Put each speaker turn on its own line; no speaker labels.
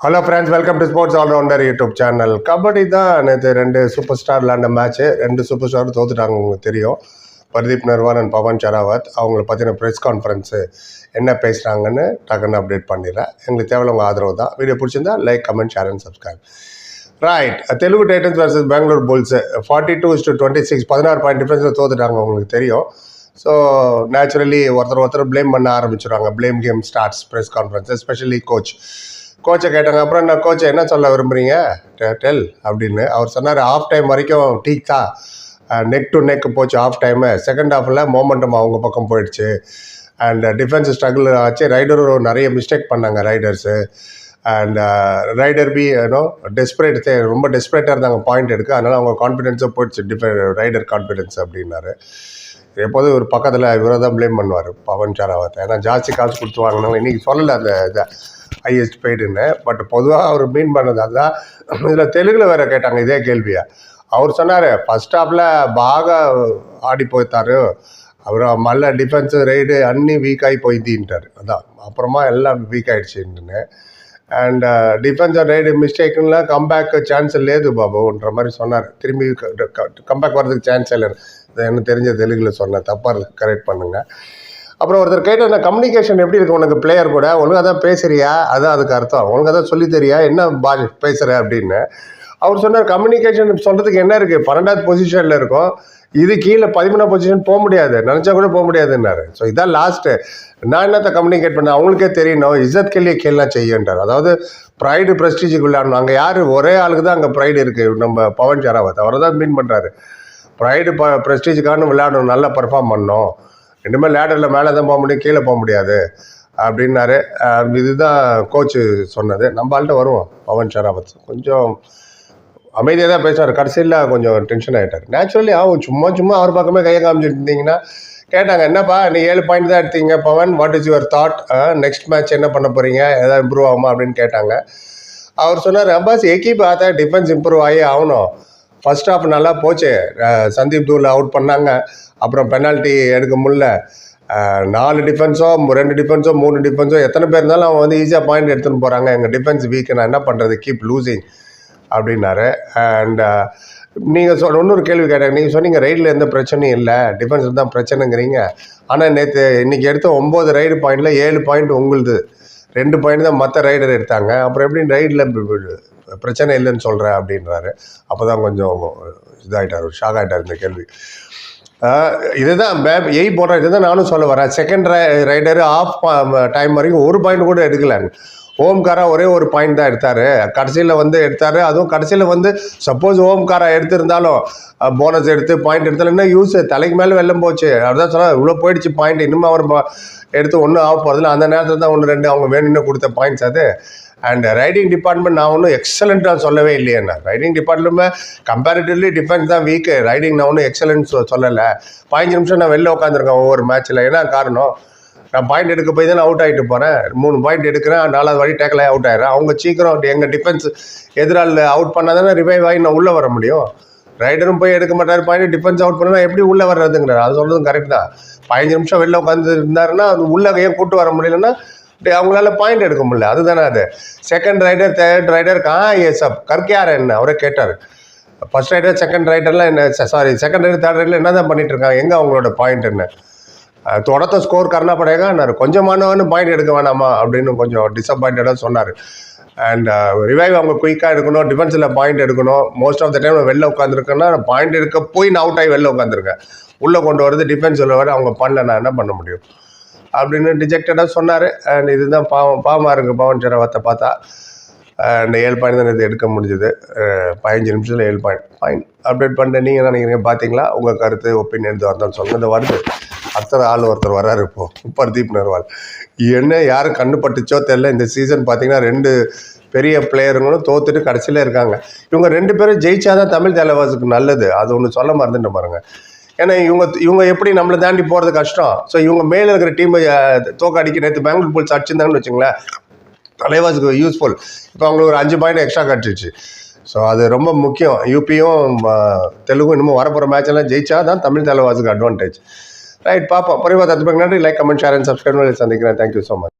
Hello friends welcome to sports allrounder YouTube channel kabaddi தான் நேற்று ரெண்டு சூப்பர் ஸ்டார் விளாண்ட மேட்ச்சு ரெண்டு சூப்பர் ஸ்டார் தோத்துட்டாங்க உங்களுக்கு தெரியும். பர்தீப் நர்வான் அண்ட் பவன் சராவத் அவங்கள பற்றின ப்ரெஸ் கான்ஃபரன்ஸு என்ன பேசுகிறாங்கன்னு டக்குன்னு அப்டேட் பண்ணிடுறேன். எங்களுக்கு தேவையான உங்கள் ஆதரவு தான். வீடியோ பிடிச்சிருந்தா like comment share and subscribe right Telugu Titans versus Bangalore Bulls forty two to twenty six பதினாறு பாயிண்ட் டிஃப்ரென்ஸில் தோத்துட்டாங்க உங்களுக்கு தெரியும். ஸோ நேச்சுரலி ஒருத்தர் ஒருத்தர் ப்ளேம் பண்ண ஆரம்பிச்சிடுவாங்க blame game starts press conference especially coach கோச்சை கேட்டாங்க அப்புறம் என்ன கோச்சை என்ன சொல்ல விரும்புகிறீங்க டெல் அப்படின்னு. அவர் சொன்னார் ஆஃப் டைம் வரைக்கும் டீக் தான். நெக் டு நெக் போச்சு ஆஃப் டைமு செகண்ட் ஆஃபில் மோமெண்டம் அவங்க பக்கம் போயிடுச்சு. அண்ட் டிஃபென்ஸ் ஸ்ட்ரகிள் ஆச்சு. ரைடரும் நிறைய மிஸ்டேக் பண்ணாங்க ரைடர்ஸு அண்ட் ரைடர் பி ஏன்னோ டெஸ்பரேட் ரொம்ப டெஸ்பரேட்டாக இருந்தாங்க பாயிண்ட் எடுக்க. அதனால் அவங்க கான்ஃபிடென்ஸாக போயிடுச்சு டிஃபெ ரைடர் கான்ஃபிடென்ஸ் அப்படின்னாரு. எப்போதும் இவர் பக்கத்தில் இவரை தான் ப்ளேம் பண்ணுவார் பவன் சரவாத்தை ஏன்னா ஜாஸ்தி காசு கொடுத்து வாங்கினவங்க இன்றைக்கி சொல்லலை அந்த இதை. ஹையஸ்ட் பெய்டுன்னு பட் பொதுவாக அவர் மீன் பண்ணது அதுதான். இதில் தெலுங்கில் வேறு கேட்டாங்க இதே கேள்வியை. அவர் சொன்னார் ஃபஸ்ட் ஹாஃபில் பாகா ஆடி போய்த்தார் அப்புறம் மல்ல டிஃபென்ஸு ரைடு அன்னி வீக் ஆகி போய்த்தின்ட்டார் அதான். அப்புறமா எல்லாம் வீக் ஆகிடுச்சுன்னு అండ్ డిఫెన్స్ ரைடு మిస్టేక్లా கம்பேக் ఛాన్స్ లేదు பாபுன்ற மாதிரி சொன்னார். திரும்பி கம்பேக் வரதுக்கு சான்ஸ் இல்லைன்னு. எனக்கு தெரிஞ்ச தெலுங்கில் சொன்னேன் தப்பாக கரெக்ட் பண்ணுங்கள் அப்புறம் ஒருத்தர் கேட்ட என்ன கம்யூனிகேஷன் எப்படி இருக்கு உனக்கு பிளேயர் கூட? ஒழுங்காக தான் பேசுறியா? அதான் அதுக்கு அர்த்தம். ஒழுங்காக தான் சொல்லி தெரியா? என்ன பா பேசுகிற அப்படின்னு. அவர் சொன்னார் கம்யூனிகேஷன் சொல்கிறதுக்கு என்ன இருக்குது பன்னெண்டாவது பொசிஷனில் இருக்கும். இது கீழே பதிமூணாம் பொசிஷன் போக முடியாது. நினச்சா கூட போக முடியாதுன்னாரு. ஸோ இதான் லாஸ்ட்டு நான் என்னத்தை கம்யூனிகேட் பண்ணேன்? அவங்களுக்கே தெரியணும். இசத் கேள்வியை கேள்லாம் செய்யன்றார். அதாவது ப்ரைடு ப்ரெஸ்டீஜுக்கு விளையாடணும் அங்கே யார்? ஒரே ஆளுக்கு தான் அங்கே ப்ரைடு இருக்குது நம்ம பவன் ஷராவத் அவரை தான் மீன் பண்ணுறாரு ப்ரைடு ப ப்ரெஸ்டீஜுக்கான விளையாடணும் நல்லா பர்ஃபார்ம் பண்ணணும். இனிமேல் லேடரில் மேலே தான் போக முடியும் கீழே போக முடியாது. அப்படின்னாரு. இதுதான் கோச்சு சொன்னது. நம்ம ஆள்கிட்ட வருவோம் பவன் ஷராவத். கொஞ்சம் அமைதியாக தான் பேசுவார். கடைசியில் கொஞ்சம் டென்ஷன் ஆகிட்டார் நேச்சுரலி ஆகும் சும்மா சும்மா அவர் பக்கமே கையை காமிச்சிட்டு இருந்தீங்கன்னா கேட்டாங்க என்னப்பா நீ ஏழு பாயிண்ட் தான் எடுத்தீங்க Pawan. What is your thought next match என்ன பண்ண போகிறீங்க எதாவது இம்ப்ரூவ் ஆகுமா? அப்படின்னு கேட்டாங்க. அவர் சொன்னார் அப்பாஸ் எக்கி பார்த்தா டிஃபென்ஸ் இம்ப்ரூவ் ஆகி ஆகணும். ஃபர்ஸ்ட் ஹாஃப் நல்லா போச்சு. சந்தீப் தூரில் அவுட் பண்ணாங்க. அப்புறம் பெனால்ட்டி எடுக்க முடியல. நாலு டிஃபென்ஸோ ரெண்டு டிஃபென்ஸோ மூணு டிஃபென்ஸோ எத்தனை பேர் இருந்தாலும் அவங்க வந்து ஈஸியாக பாயிண்ட் எடுத்துன்னு போகிறாங்க எங்கள் டிஃபென்ஸ் வீக் நான் என்ன பண்ணுறது கீப் லூசிங் அப்படின்னாரு. அண்ட் நீங்கள் சொல் இன்னொரு கேள்வி கேட்டாங்க நீங்கள் சொன்னீங்க ரைடில் எந்த பிரச்சனையும் இல்லை. டிஃபென்ஸ் தான் பிரச்சனைங்கிறீங்க. ஆனால் நேற்று இன்றைக்கி எடுத்த ஒம்பது ரைடு பாயிண்டில் ஏழு பாயிண்ட் உங்களுது. ரெண்டு பாயிண்ட் தான் மற்ற ரைடர் எடுத்தாங்க. அப்புறம் எப்படி ரைடில் பிரச்சனை இல்லைன்னு சொல்கிறேன் அப்படின்றாரு. அப்போ தான் கொஞ்சம் இதாகிட்டார் ஷாக் ஆகிட்டார் இந்த கேள்வி. இதுதான் மேம் எய் போடுற இதுதான் நானும் சொல்ல வரேன். செகண்ட் ரை ரைடரு ஆஃப் டைம் வரைக்கும் ஒரு பாயிண்ட் கூட எடுக்கல. ஓம்காரா ஒரே ஒரு பாயிண்ட் தான் எடுத்தார். கடைசியில் வந்து எடுத்தார். அதுவும் கடைசியில் வந்து சப்போஸ் ஓம்காரா எடுத்திருந்தாலும் போனஸ் எடுத்து பாயிண்ட் எடுத்தாலும் யூஸ் தலைக்கு மேலே வெள்ளம் போச்சு. அதுதான் சொன்னால் இவ்வளோ போயிடுச்சு பாயிண்ட் இன்னும் அவர் எடுத்து ஒன்றும் ஆக போகிறதுல அந்த நேரத்தில் தான் ஒன்று ரெண்டு அவங்க வேணும்னு கொடுத்த பாயிண்ட்ஸ் அது. அண்ட் ரைடிங் டிபார்ட்மெண்ட் நான் ஒன்றும் எக்ஸலண்ட்டாக சொல்லவே இல்லையே நான். ரைடிங் டிபார்ட்மெண்ட் கம்பேரிட்டிவ்லி டிஃபென்ஸ் தான் வீக்கு ரைடிங் நான் ஒன்றும் எக்ஸலன்ஸ் சொல்லலை. பதினஞ்சு நிமிஷம் நான் வெளில உட்காந்துருக்கேன் ஒவ்வொரு மேட்ச்சில் என்ன காரணம்? நான் பாயிண்ட் எடுக்க போய் தான் அவுட் ஆகிட்டு போகிறேன் மூணு பாயிண்ட் எடுக்கிறேன் நாலாவது வழி டேக்கில் அவுட் ஆகிறேன் அவங்க சீக்கிரம் எங்கள் டிஃபென்ஸ் எதிரால் அவுட் பண்ணால் தானே ரிவைவ் ஆகி நான் உள்ளே வர முடியும். ரைடரும் போய் எடுக்க மாட்டார் பாயிண்ட் டிஃபென்ஸ் அவுட் பண்ணால் எப்படி உள்ளே வர்றதுங்கிறார். அது சொல்கிறதும் கரெக்ட் தான். பதினஞ்சு நிமிஷம் வெளில உட்காந்து இருந்தாருன்னா அது உள்ளே ஏன் கூட்டு வர முடியலன்னா அவங்களால பாயிண்ட் எடுக்க முடியல. அதுதானே அது. செகண்ட் ரைடர் தேர்ட் ரைடர் கா எஸ் அப் கற்கியார் என்ன? அவரே கேட்டார். ஃபர்ஸ்ட் ரைடர் செகண்ட் ரைடர்லாம் என்ன sorry second raider third raider என்ன தான் பண்ணிட்டு இருக்காங்க? எங்கே அவங்களோட பாயிண்ட் என்ன? தொடத்த ஸ்கோர் கர்னா படையகான்னாரு கொஞ்சமானவனு பாயிண்ட் எடுக்க வேணாமா? அப்படின்னு கொஞ்சம் டிசப்பாயிண்டடாக சொன்னார். அண்ட் ரிவைவ் அவங்க குயிக்காக எடுக்கணும். டிஃபென்ஸில் பாயிண்ட் எடுக்கணும். மோஸ்ட் ஆஃப் த டைம் வெளில உட்காந்துருக்கேன்னா பாயிண்ட் எடுக்க போய் நான் அவுட் ஆகி வெளில உட்காந்துருக்கேன் உள்ளே கொண்டு வரது டிஃபென்ஸில் வர அவங்க பண்ணல நான் என்ன பண்ண முடியும்? அப்படின்னு டிஜெக்டடாக சொன்னார். அண்ட் இதுதான் பாவம் பாவமாக இருக்குது பவன் சரவத்தை பார்த்தா அண்ட் ஏழு பாயிண்ட் தான் இது எடுக்க முடிஞ்சது. பதினஞ்சு நிமிஷத்தில் ஏழு பாயிண்ட் பாயிண்ட் அப்டேட் பண்ணிட்டு நீங்கள் என்ன நினைக்கிறீங்க? பார்த்தீங்களா உங்கள் கருத்து ஒப்பீனியன் எதுவாக இருந்தாலும் சொல்லுங்கள் இந்த வருது. அடுத்த ஆள் ஒருத்தர் வராரு இப்போ. பர்தீப் நர்வால். என்ன யாரும் கண்ணு பட்டுச்சோ தெரில இந்த சீசன் பார்த்தீங்கன்னா ரெண்டு பெரிய பிளேயருங்களும் தோத்துட்டு கடைசியில் இருக்காங்க. இவங்க ரெண்டு பேரும் ஜெயிச்சாதான் தமிழ் தலைவாசுக்கு நல்லது. அது ஒன்று சொல்ல மறந்துட்டு பாருங்கள் ஏன்னா இவங்க இவங்க எப்படி நம்மளை தாண்டி போகிறது கஷ்டம். ஸோ இவங்க மேலே இருக்கிற டீமை தோக்கடிக்க நேற்று பெங்களூர் போல்ஸ் அடிச்சிருந்தாங்கன்னு வச்சுங்களேன் தலைவாசுக்கு யூஸ்ஃபுல் இப்போ அவங்களுக்கு ஒரு அஞ்சு பாயிண்ட் எக்ஸ்ட்ரா கிடச்சிச்சு ஸோ அது ரொம்ப முக்கியம். யூபியும் தெலுங்கும் இன்னமும் வரப்போகிற மேட்செல்லாம் ஜெயிச்சா தான் தமிழ் தலைவாசுக்கு அட்வான்டேஜ் ரைட் பார்ப்போம் பரிவா தத்துப்பங்க நன்றி. Like comment share and subscribe சந்திக்கிறேன். Thank you so much